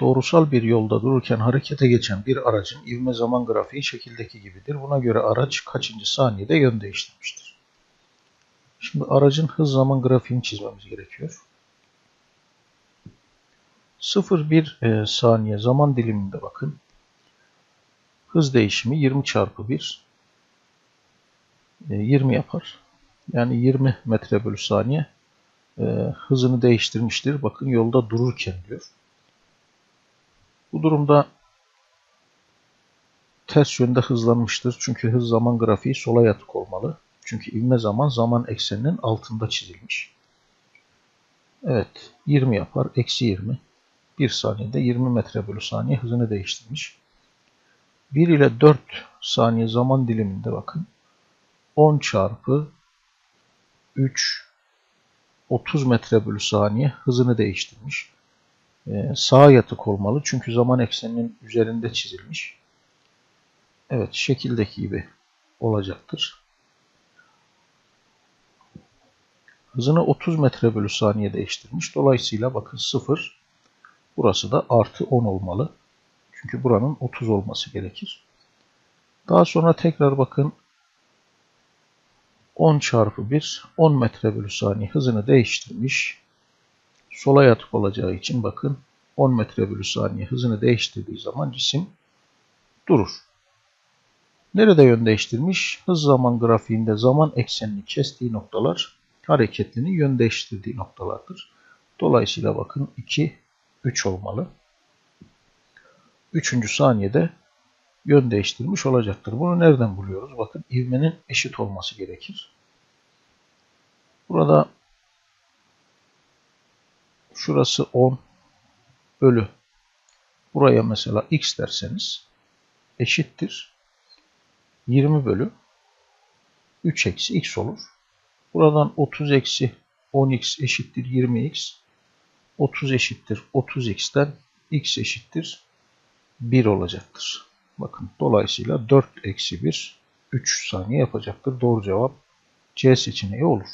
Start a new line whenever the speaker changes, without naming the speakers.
Doğrusal bir yolda dururken harekete geçen bir aracın ivme zaman grafiği şekildeki gibidir. Buna göre araç kaçıncı saniyede yön değiştirmiştir? Şimdi aracın hız zaman grafiğini çizmemiz gerekiyor. 0-1 e, saniye zaman diliminde bakın. Hız değişimi 20 çarpı 1 e, 20 yapar. Yani 20 metre bölü saniye e, hızını değiştirmiştir. Bakın yolda dururken diyor. Bu durumda ters yönde hızlanmıştır. Çünkü hız zaman grafiği sola yatık olmalı. Çünkü ivme zaman zaman ekseninin altında çizilmiş. Evet 20 yapar. Eksi 20. 1 saniyede 20 metre bölü saniye hızını değiştirmiş. 1 ile 4 saniye zaman diliminde bakın. 10 çarpı 3 30 metre bölü saniye hızını değiştirmiş. Ee, sağa yatık olmalı çünkü zaman ekseninin üzerinde çizilmiş. Evet şekildeki gibi olacaktır. Hızını 30 metre bölü saniye değiştirmiş. Dolayısıyla bakın 0 burası da artı 10 olmalı. Çünkü buranın 30 olması gerekir. Daha sonra tekrar bakın 10 çarpı 1 10 metre bölü saniye hızını değiştirmiş. Sola yatık olacağı için bakın 10 metre bölü saniye hızını değiştirdiği zaman cisim durur. Nerede yön değiştirmiş? Hız zaman grafiğinde zaman eksenini kestiği noktalar hareketlinin yön değiştirdiği noktalardır. Dolayısıyla bakın 2, 3 olmalı. Üçüncü saniyede yön değiştirmiş olacaktır. Bunu nereden buluyoruz? Bakın ivmenin eşit olması gerekir. Burada şurası 10 bölü buraya mesela x derseniz eşittir 20 bölü 3 eksi x olur. Buradan 30 eksi 10x eşittir 20x. 30 eşittir 30x'ten x eşittir 1 olacaktır. Bakın dolayısıyla 4 eksi 1 3 saniye yapacaktır. Doğru cevap C seçeneği olur.